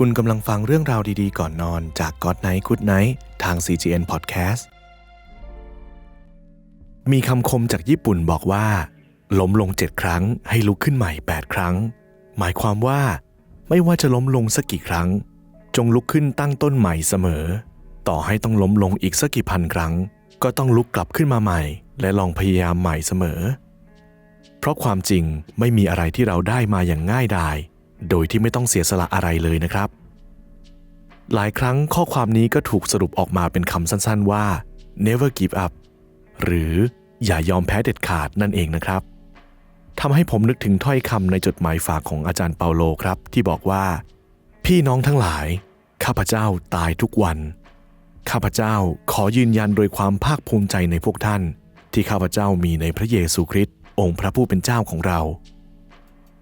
คุณกำลังฟังเรื่องราวดีๆ ก่อนนอนจาก God Night Good Night ทาง CGN Podcast มีคำคมจากญี่ปุ่นบอกว่าล้มลงเจ็ดครั้งให้ลุกขึ้นใหม่ 8 ครั้ง หมายความว่า ไม่ว่าจะล้มลงสักกี่ครั้ง จงลุกขึ้นตั้งต้นใหม่เสมอ ต่อให้ต้องล้มลงอีกสักกี่พันครั้ง ก็ต้องลุกกลับขึ้นมาใหม่ และลองพยายามใหม่เสมอ เพราะความจริงไม่มีอะไรที่เราได้มาอย่างง่ายดาย โดยที่ไม่ต้องเสียสละอะไรเลยนะครับ หลายครั้งข้อความนี้ก็ถูกสรุปออกมาเป็นคำสั้นๆว่า never give up หรืออย่ายอมแพ้เด็ดขาดนั่นเองนะครับทำให้ผมนึกถึงถ้อยคำในจดหมายฝากของอาจารย์เปาโลครับ ที่บอกว่า พี่น้องทั้งหลาย ข้าพเจ้าตายทุกวัน ข้าพเจ้าขอยืนยันโดยความภาคภูมิใจในพวกท่าน ที่ข้าพเจ้ามีในพระเยซูคริสต์องค์พระผู้เป็นเจ้าของเรา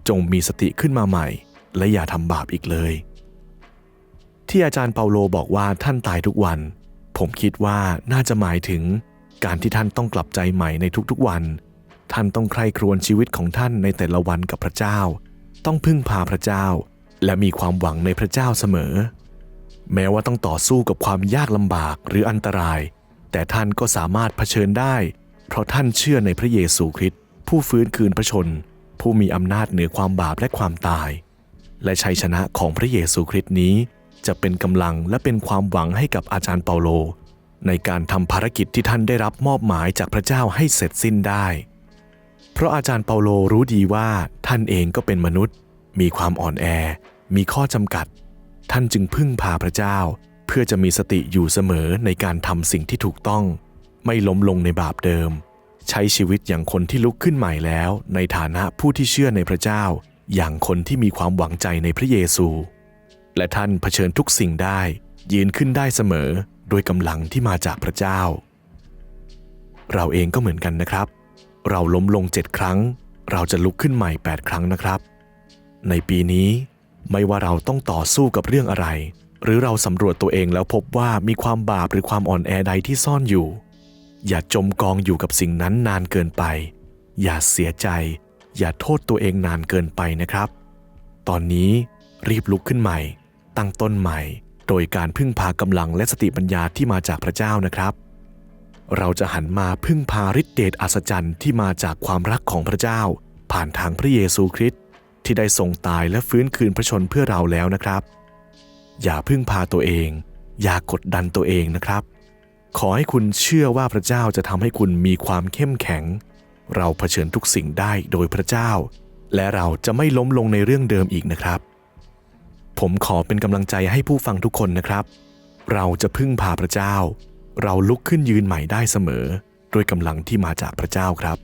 จงมีสติขึ้นมาใหม่ และอย่าทำบาปอีกเลย ที่อาจารย์เปาโลบอกว่าท่านตายทุกวัน ผมคิดว่าน่าจะหมายถึงการที่ท่านต้องกลับใจใหม่ในทุกๆวัน ท่านต้องใคร่ครวญชีวิตของท่านในแต่ละวันกับพระเจ้า ต้องพึ่งพาพระเจ้า และมีความหวังในพระเจ้าเสมอ แม้ว่าต้องต่อสู้กับความยากลำบากหรืออันตราย แต่ท่านก็สามารถเผชิญได้ เพราะท่านเชื่อในพระเยซูคริสต์ผู้ฟื้นคืนพระชน ผู้มีอำนาจเหนือความบาปและความตาย และชัยชนะของพระเยซูคริสต์นี้ จะเป็นกำลังและเป็นความหวังให้กับอาจารย์เปาโล ในการทำภารกิจที่ท่านได้รับมอบหมายจากพระเจ้าให้เสร็จสิ้นได้ เพราะอาจารย์เปาโลรู้ดีว่าท่านเองก็เป็นมนุษย์ มีความอ่อนแอ มีข้อจำกัด ท่านจึงพึ่งพาพระเจ้า เพื่อจะมีสติอยู่เสมอในการทำสิ่งที่ถูกต้อง ไม่ล้มลงในบาปเดิม ใช้ชีวิตอย่างคนที่ลุกขึ้นใหม่แล้ว ในฐานะผู้ที่เชื่อในพระเจ้า อย่างคนที่มีความหวังใจในพระเยซู และท่านเผชิญทุกสิ่งได้ยืนขึ้นได้เสมอโดยกำลังที่มาจากพระเจ้า เราเองก็เหมือนกันนะครับ เราล้มลงเจ็ดครั้ง เราจะลุกขึ้นใหม่ 8 ครั้งนะครับ ในปีนี้ไม่ว่าเราต้องต่อสู้กับเรื่องอะไร หรือเราสำรวจตัวเองแล้วพบว่ามีความบาปหรือความอ่อนแอใดที่ซ่อนอยู่ อย่าจมกองอยู่กับสิ่งนั้นนานเกินไป อย่าเสียใจ อย่าโทษตัวเองนานเกินไปนะครับ ตอนนี้รีบลุกขึ้นใหม่ ตั้งต้นใหม่ โดยการพึ่งพากำลังและสติปัญญาที่มาจากพระเจ้านะครับ เราจะหันมาพึ่งพาฤทธิเดชอัศจรรย์ที่มาจากความรักของพระเจ้า ผ่านทางพระเยซูคริสต์ที่ได้ทรงตายและฟื้นคืนพระชนเพื่อเราแล้วนะครับ อย่าพึ่งพาตัวเอง อย่ากดดันตัวเองนะครับ ขอให้คุณเชื่อว่าพระเจ้าจะทำให้คุณมีความเข้มแข็ง เราเผชิญทุกสิ่งได้โดยพระเจ้า และเราจะไม่ล้มลงในเรื่องเดิมอีกนะครับ ผมขอเป็นกำลังใจให้ผู้ฟังทุกคนนะครับ เราจะพึ่งพาพระเจ้า เราลุกขึ้นยืนใหม่ได้เสมอด้วยกำลังที่มาจากพระเจ้าครับ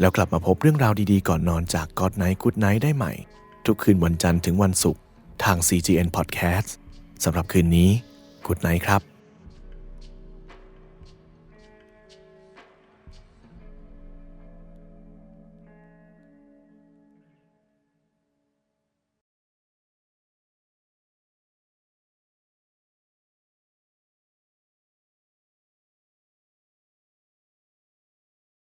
แล้วกลับมาพบเรื่องราวดีๆ ก่อนนอนจาก God Night Good Night ได้ใหม่ ทุกคืนวันจันทร์ถึงวันศุกร์ทาง CGN Podcast สำหรับคืนนี้ Good Night ครับ